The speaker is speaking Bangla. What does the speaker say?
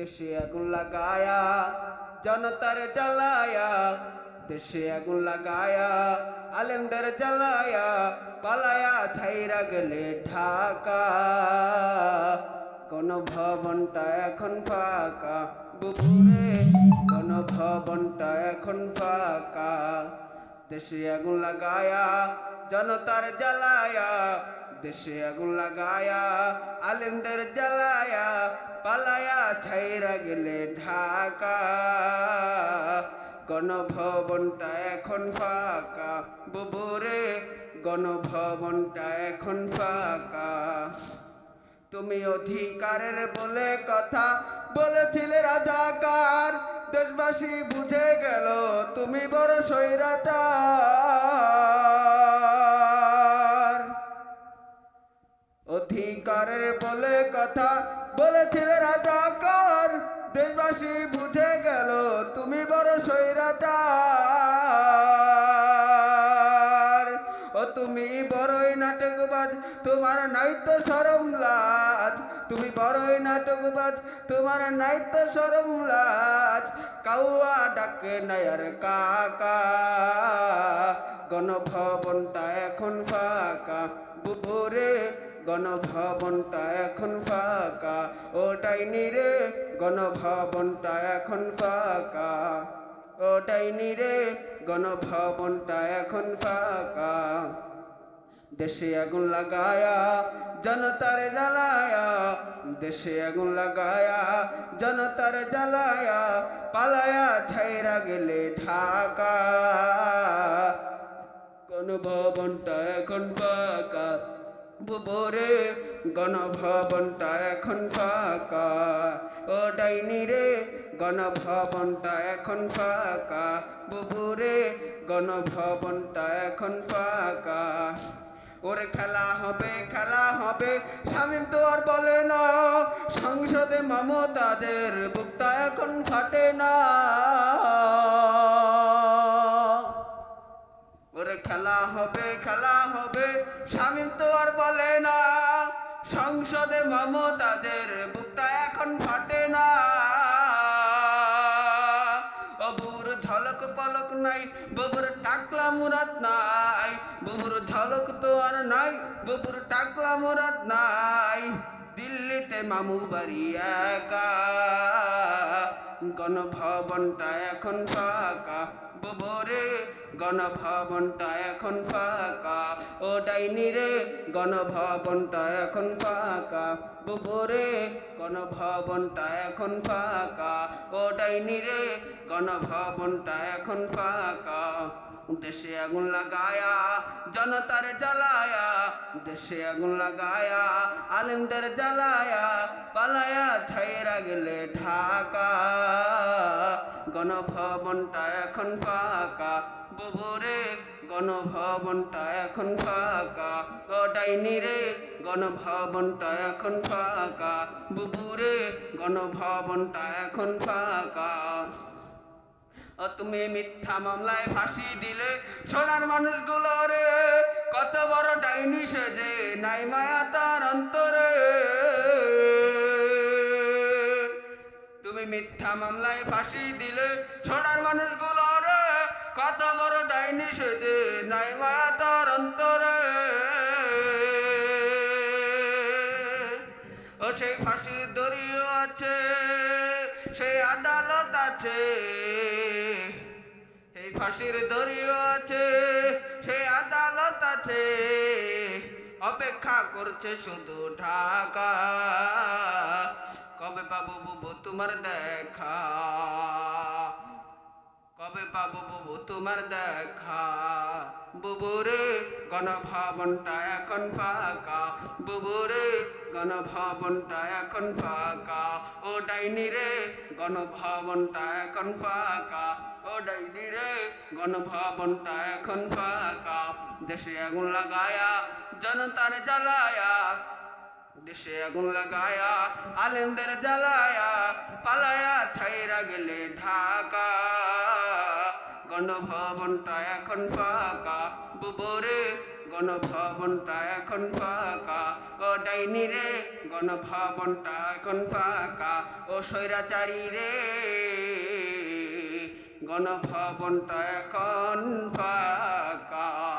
দেশে আগুন লাগায়া, জনতার জ্বালায়া, দেশে আগুন লাগায়া, আলেমদের জ্বালায়া, পালায়া ছাইরা গেলে ঢাকা। কোন ভবনটা এখন ফাঁকা, বুবুরে কোন ভবনটা এখন ফাঁকা। দেশে আগুন লাগায়া, জনতার জ্বালায়া, দেশে আগুন লাগায়া, আলেমদের জ্বালায়া ছাইরা গেলে ঢাকা। গণভবনটা এখন ফাঁকা। বুবুরে গণভবনটা এখন ফাঁকা। তুমি অধিকারের বলে কথা বলেছিলে রাজাকার। দেশবাসী বুঝে গেল তুমি বড় স্বৈরাচার। অধিকারের বলে কথা রাজাকার দেশবাসী বুঝে গেল, তুমি বড় স্বৈরাচার। ও তুমি বড়ই নাটকবাজ, তোমার নাই তো সরম লাজ। তুমি বড়ই নাটকবাজ, তোমার নাই তো সরম লাজ। কাউয়া ডাকে নায়ার কাকা, গণভবনটা এখন ফাঁকা। বুবুরে গণভবনটা এখন ফাঁকা। ওটাই নিরে গণভবনটা এখন ফাঁকা। ওটাই নিরে গণভবনটা এখন ফাঁকা। দেশে আগুন লাগায়া, জনতার জ্বালায়া, দেশে আগুন লাগায়া, জনতার জ্বালায়া, পালায়া ছাইরা গেলে ঢাকা। কোন ভবনটা এখন ফাঁকা। বুবরে গণভবনটা এখন ফাঁকা। ও ডাইনি রে, গণভবনটা এখন ফাঁকা। বুবুরে, গণভবনটা এখন ফাঁকা। ওরে খেলা হবে খেলা হবে স্বামী তো আর বলে না। সংসদে মমতাদের বুকটা এখন ফাটে না। ওরে খেলা হবে, খেলা স্বামী তো আর বলে না। সংসদে মমতাদের বুকটা এখন ফাটে না। বাবুর ঝলক পলক নাই, বাবুর টাকলা মুরাদ নাই। বাবুর ঝলক তো আর নাই, বাবুর টাকলা মুরাদ নাই। দিল্লিতে মামু বাড়ি একা। গণভবনটা এখন ফাঁকা। ববরে, গণভবনটা এখন ফাঁকা। ও ডাইনি রে, গণভবনটা এখন ফাঁকা। ববরে, গণভবনটা এখন ফাঁকা। ও ডাইনি রে, গণভবনটা এখন ফাঁকা। দেশে আগুন লাগায়া, জনতার জ্বালায়া, দেশে আগুন লাগায়া, আলেমদের জ্বালায়া, পালায়া ছাইরা গেলে ঢাকা। গণভবনটা এখন ফাঁকা। বুবুরে গণভবনটা এখন ফাঁকা। ও ডাইনি রে, গণভবনটা এখন ফাঁকা। বুবুরে গণভবনটা এখন ফাঁকা। ও তুমি মিথ্যা মামলায় ফাঁসি দিলে সোনার মানুষগুলো রে, কত বড় ডাইনি সেজে, নাই মায়া তার অন্তরে। মিথ্যা মামলায় ফাঁসি দিলে সোনার মানুষগুলো রে, কত বড় ডাইনি সেজে নাই মায়া তার অন্তরে। ও সেই ফাঁসির দড়িও আছে, সেই আদালত আছে এই ফাঁসির দড়িও আছে, সেই আদালত আছে, অপেক্ষা করছে শুধু ঢাকা। তোমার দেখা। কবে পাবো বুবু তোমার দেখা? বুবুরে গণভবনটা এখন ফাঁকা। বুবুরে গণভবনটা এখন ফাঁকা। ও ডাইনি রে, গণভবনটা এখন ফাঁকা। ও ডাইনি রে, গণভবনটা এখন ফাঁকা। দেশে আগুন লাগায়া, জনতার জ্বালায়া দেশে আগুন লাগায়া, আলেমদের জ্বালায়া, পালায়া ছাইরা গেলে ঢাকা। গণভবনটা এখন ফাঁকা, বুবরে গণ গণভবনটা এখন ফাঁকা। ও ডাইনি রে, গণভবনটা এখন ফাঁকা। ও স্বৈরাচারী রে, গণভবনটা এখন ফাঁকা।